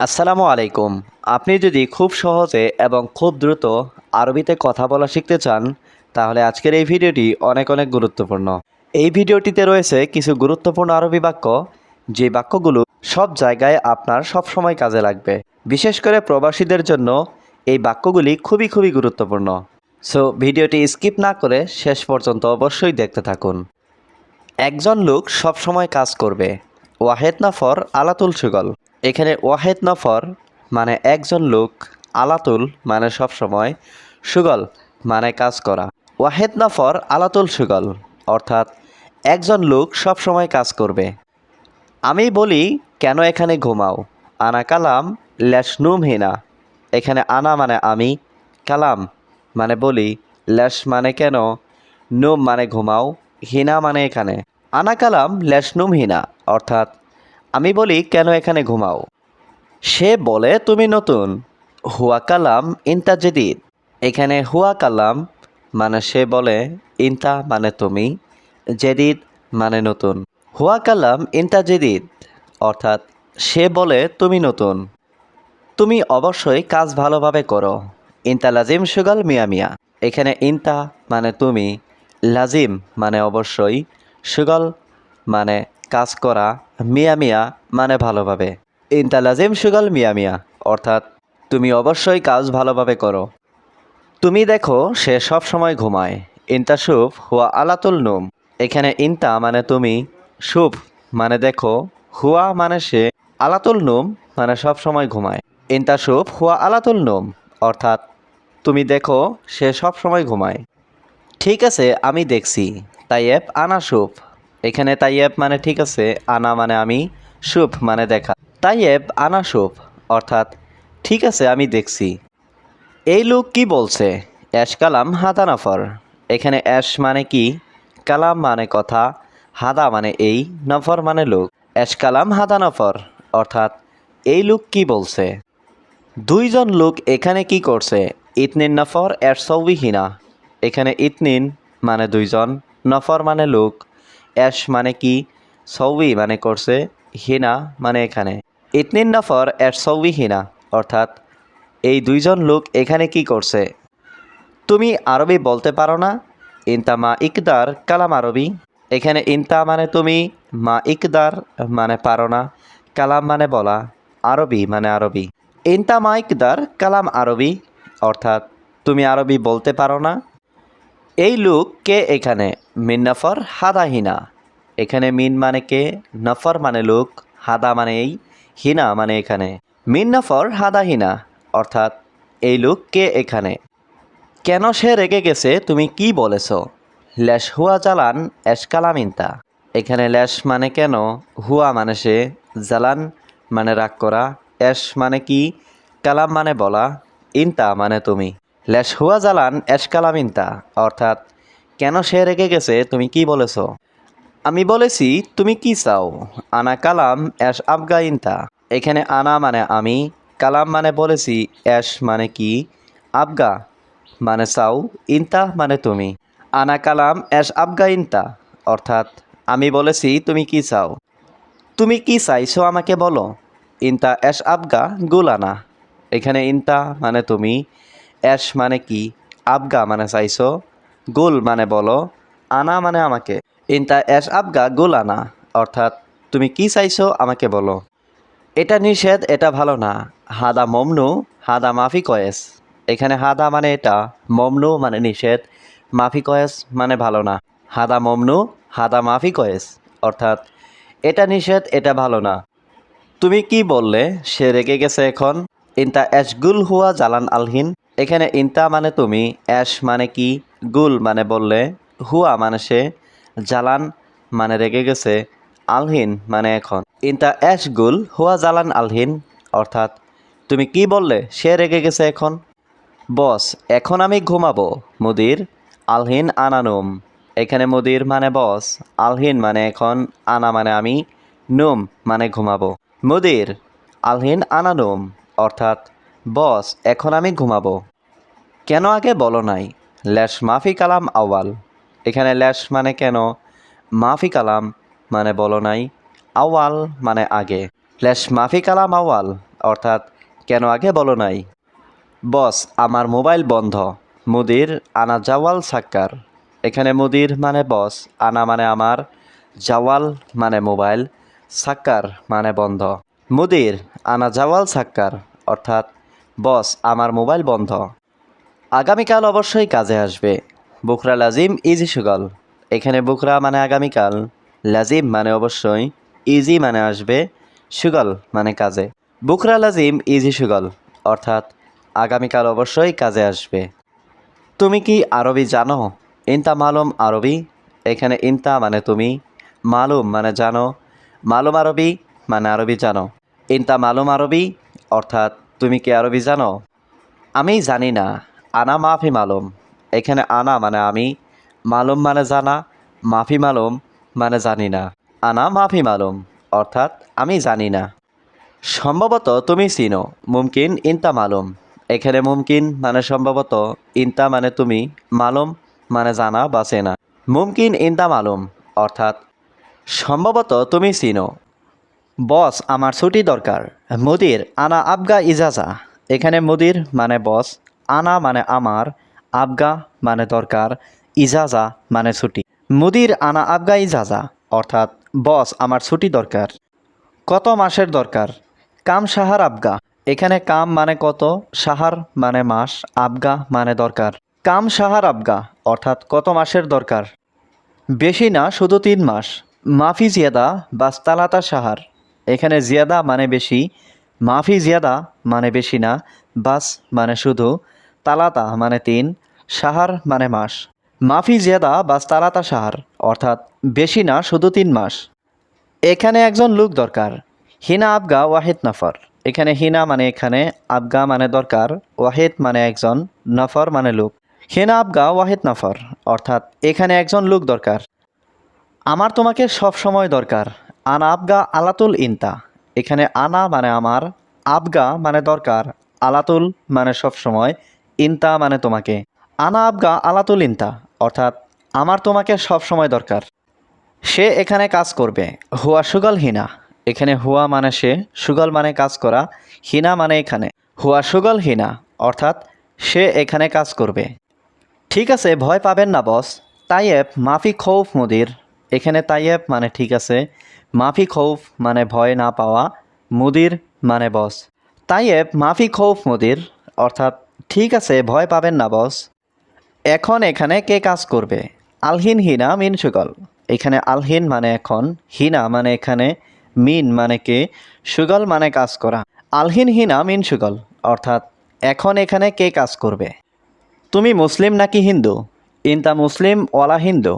আসসালামু আলাইকুম। আপনি যদি খুব সহজে এবং খুব দ্রুত আরবিতে কথা বলা শিখতে চান, তাহলে আজকের এই ভিডিওটি অনেক অনেক গুরুত্বপূর্ণ। এই ভিডিওটিতে রয়েছে কিছু গুরুত্বপূর্ণ আরবি বাক্য, যে বাক্যগুলো সব জায়গায় আপনার সব সময় কাজে লাগবে। বিশেষ করে প্রবাসীদের জন্য এই বাক্যগুলি খুবই খুবই গুরুত্বপূর্ণ। সো ভিডিওটি স্কিপ না করে শেষ পর্যন্ত অবশ্যই দেখতে থাকুন। একজন লোক সবসময় কাজ করবে। ওয়াহেদ নফর আলাতুল সুগল। এখানে ওয়াহেদ নফর মানে একজন লোক, আলাতুল মানে সবসময় সুগল মানে কাজ করা। ওয়াহেদ নফর, আলাতুল, সুগল, অর্থাৎ একজন লোক সবসময় কাজ করবে। আমি বলি, কেন এখানে ঘুমাও? আনা কালাম ল্যাশনুম হিনা। এখানে আনা মানে আমি, কালাম মানে বলি, ল্যাশ মানে কেন? নুম মানে ঘুমাও, হিনা মানে এখানে। আনা কালাম ল্যাশনুম হিনা, অর্থাৎ আমি বলি, কেন এখানে ঘুমাও? সে বলে, তুমি নতুন। হুয়া কালাম ইনতা জেদিদ। এখানে হুয়া কালাম মানে সে বলে, ইনতা মানে তুমি, জেদিদ মানে নতুন। হুয়া কালাম ইনতা জেদিদ, অর্থাৎ সে বলে, তুমি নতুন। তুমি অবশ্যই কাজ ভালোভাবে করো। ইনতা লাজিম সুগাল মিয়া মিয়া। এখানে ইনতা মানে তুমি, লাজিম মানে অবশ্যই, সুগল মানে কাজ করা মিয়া মিয়া মানে ভালোভাবে। ইনতা লাজিম সুগল মিয়া মিয়া, অর্থাৎ তুমি অবশ্যই কাজ ভালোভাবে করো। তুমি দেখো, সে সব সময় ঘুমায়। ইনতা শুভ হুয়া আলাতুল নুম। এখানে ইনতা মানে তুমি, শুভ মানে দেখো, হুয়া মানে সে আলাতুল নুম মানে সব সময় ঘুমায়। ইনতা শুভ হুয়া আলাতুল নুম, অর্থাৎ তুমি দেখো, সে সব সময় ঘুমায়। ঠিক আছে, আমি দেখছি। তাইয়েব আনা শুভ। এখানে তাইয়েব মানে ঠিক আছে, আনা মানে আমি, শুভ মানে দেখা। তাইয়েব, আনা শুভ, অর্থাৎ ঠিক আছে, আমি দেখছি। এই লোক কি বলছে? অ্যাশ কালাম, হাদা নফর। এখানে অ্যাশ মানে কি? কালাম মানে কথা, হাদা মানে এই, নফর মানে লোক। অ্যাশ কালাম, হাদা নফর, অর্থাৎ এই লোক কি বলছে? দুইজন লোক এখানে কি করছে? ইতনিন নফর এর সৌবিহীনা এখানে ইতনিন মানে দুইজন, নফর মানে লোক। অ্যাশ মানে কি? সৌবি মানে করছে হিনা মানে এখানে। ইতনিন নফর এর সৌবিহীনা অর্থাৎ এই দুইজন লোক এখানে কি করছে? তুমি আরবি বলতে পারো না? ইনতা মা ইকদার কালাম আরবি। এখানে ইনতা মানে তুমি, মা ইকদার মানে পারো না। কালাম মানে বলা, আরবি মানে আরবি। ইনতা মা ইকদার কালাম আরবি, অর্থাৎ তুমি আরবি বলতে পারো না। এই লোক কে এখানে? মিন নফর, হাদা হিনা। এখানে মিন মানে কে? নফর মানে লোক, হাদা মানে এই, হিনা মানে এখানে। মিন নফর, হাদা হিনা, অর্থাৎ এই লোক কে এখানে? কেন সে রেগে গেছে, তুমি কি বলেছ? ল্যাশ হুয়া জালান এসকালামিনতা এখানে ল্যাশ মানে কেন? হুয়া মানে সে, জালান মানে রাগ করা। এস মানে কি? কালাম মানে বলা। ইনতা মানে তুমি। ল্যাশ হুয়া জালান এসকালামিনতা অর্থাৎ কেন সে রেগে গেছে, তুমি কি বলেছ? আমি বলেছি, তুমি কি চাও? আনা কালাম, অ্যাশ আফগাইনতা। এখানে আনা মানে আমি, কালাম মানে বলেছি, অ্যাশ মানে কি? আবগা মানে চাও, ইনতা মানে তুমি। আনা কালাম, অ্যাশ আবগা ইনতা অর্থাৎ আমি বলেছি, তুমি কি চাও? তুমি কি চাইছো আমাকে বলো? ইনতা, অ্যাশ আবগা গুলানা। এখানে ইনতা মানে তুমি, অ্যাশ মানে কি? আবগা মানে চাইছো। গুল মানে বলো, আনা মানে আমাকে। ইনতা অ্যাশ আবগা গুল আনা, অর্থাৎ তুমি কি চাইছো আমাকে বলো। এটা নিষেধ, এটা ভালো না। হাদা মমনু, হাদা মাফি কয়েস। এখানে হাদা মানে এটা, মমনু মানে নিষেধ, মাফি কয়েস মানে ভালো না। হাদা মমনু, হাদা মাফি কয়েস, অর্থাৎ এটা নিষেধ, এটা ভালো না। তুমি কি বললে, সে রেগে গেছে এখন? ইনতা অ্যাশ গুল হুয়া জালান আলহিন। এখানে ইনতা মানে তুমি অ্যাশ মানে কি? গুল মানে বললে হুয়া মানে সে, জালান মানে রেগে গেছে, আলহিন মানে এখন। ইনতা অ্যাশ গুল, হুয়া জালান আলহিন, অর্থাৎ তুমি কি বললে, সে রেগে গেছে এখন? বস, এখন আমি ঘুমাবো, মুদির, আলহিন আনানুম। এখানে মুদির মানে বস, আলহিন মানে এখন, আনা মানে আমি, নুম মানে ঘুমাবো। মুদির, আলহিন আনানুম, অর্থাৎ বস, এখন আমি ঘুমাবো। কেন আগে বলো নাই? ল্যাশ মাফি কালাম আওয়াল এখানে ল্যাশ মানে কেন? মাফি কালাম মানে বলো নাই আওয়াল মানে আগে। ল্যাশ মাফি কালাম আওয়াল অর্থাৎ কেন আগে বলো নাই? বস, আমার মোবাইল বন্ধ। মুদির আনা জাওয়াল সাক্কার। এখানে মুদির মানে বস, আনা মানে আমার, জাওয়াল মানে মোবাইল, সাক্কার মানে বন্ধ। মুদির আনা জাওয়াল সাক্কার, অর্থাৎ বস, আমার মোবাইল বন্ধ। আগামীকাল অবশ্যই কাজে আসবে। বুকরা লাজিম, ইজি সুগল। এখানে বুকরা মানে আগামীকাল। লাজিম মানে অবশ্যই ইজি মানে আসবে, সুগল মানে কাজে। বুকরা লাজিম, ইজি সুগল, অর্থাৎ আগামীকাল অবশ্যই কাজে আসবে। তুমি কি আরবি জানো? ইনতা মালুম আরবি। এখানে ইনতা মানে তুমি, মালুম মানে জানো। মালুম আরবি মানে আরবি জানো। ইনতা মালুম আরবি, অর্থাৎ তুমি কি আরবি জানো? আমি জানি না। আনা মাফি মালুম। এখানে আনা মানে আমি, মালুম মানে জানা, মাফি মালুম মানে জানি না। আনা মাফি মালুম, অর্থাৎ আমি জানি না। সম্ভবত তুমি চিনো, মুমকিন ইনতা মালুম। এখানে মুমকিন মানে সম্ভবত, ইনতা মানে তুমি, মালুম মানে জানা বা চেনা। মুমকিন ইনতা মালুম, অর্থাৎ সম্ভবত তুমি চিনো। বস, আমার ছুটি দরকার। মুদির, আনা আবগা ইজাজা। এখানে মুদির মানে বস আনা মানে আমার, আবগা মানে দরকার, ইজাজা মানে ছুটি। মুদির আনা আবগা ইজাজা, অর্থাৎ বস আমার ছুটি দরকার। কত মাসের দরকার? কাম সাহার আবগা। এখানে কাম মানে কত? সাহার মানে মাস, আবগা মানে দরকার। কাম সাহার আবগা, অর্থাৎ কত মাসের দরকার? বেশি না, শুধু তিন মাস। মাফি জিয়াদা বাস তালাতা সাহার। এখানে জিয়াদা মানে বেশি, মাফি জিয়াদা মানে বেশি না, বাস মানে শুধু তালাতা মানে তিন, সাহার মানে মাস। মাফি জিয়াদা বাস তালাতা সাহার, অর্থাৎ বেশি না, শুধু তিন মাস। এখানে একজন লোক দরকার। হিনা আবগা ওয়াহিদ নফর। এখানে হিনা মানে এখানে, আবগা মানে দরকার। ওয়াহিদ মানে একজন, নফর মানে লোক। হিনা আবগা ওয়াহিদ নফর, অর্থাৎ এখানে একজন লোক দরকার। আমার তোমাকে সব সময় দরকার। আনা আবগা আলাতুল ইনতা। এখানে আনা মানে আমার, আবগা মানে দরকার। আলাতুল মানে সব সময়। ইনতা মানে তোমাকে। আনা আবগা আলাতুল ইন্তা, অর্থাৎ আমার তোমাকে সব সময় দরকার। সে এখানে কাজ করবে, হুয়া সুগল হিনা। এখানে হুয়া মানে সে, সুগল মানে কাজ করা, হিনা মানে এখানে। হুয়া সুগল হিনা, অর্থাৎ সে এখানে কাজ করবে। ঠিক আছে, ভয় পাবেন না, বস। তাইয়েব, মাফি খৌফ মুদির। এখানে তাইয়েব মানে ঠিক আছে, মাফি খৌফ মানে ভয় না পাওয়া, মুদির মানে বস। তাইয়েব, মাফি খৌফ মুদির, অর্থাৎ ঠিক আছে, ভয় পাবেন না, বস। এখন এখানে কে কাজ করবে? আলহিন, হিনা, মিন, সুগল। এখানে আলহিন মানে এখন, হিনা মানে এখানে, মিন মানে কে, সুগল মানে কাজ করা। আলহিন, হিনা, মিন, সুগল। অর্থাৎ এখন এখানে কে কাজ করবে? তুমি মুসলিম নাকি হিন্দু? ইনতা মুসলিম, ওয়ালা হিন্দু।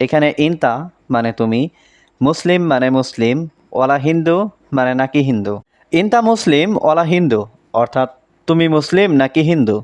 এখানে ইনতা মানে তুমি, মুসলিম মানে মুসলিম, ওয়ালা হিন্দু মানে নাকি হিন্দু। ইনতা মুসলিম, ওয়ালা হিন্দু। অর্থাৎ তুমি মুসলিম নাকি হিন্দু?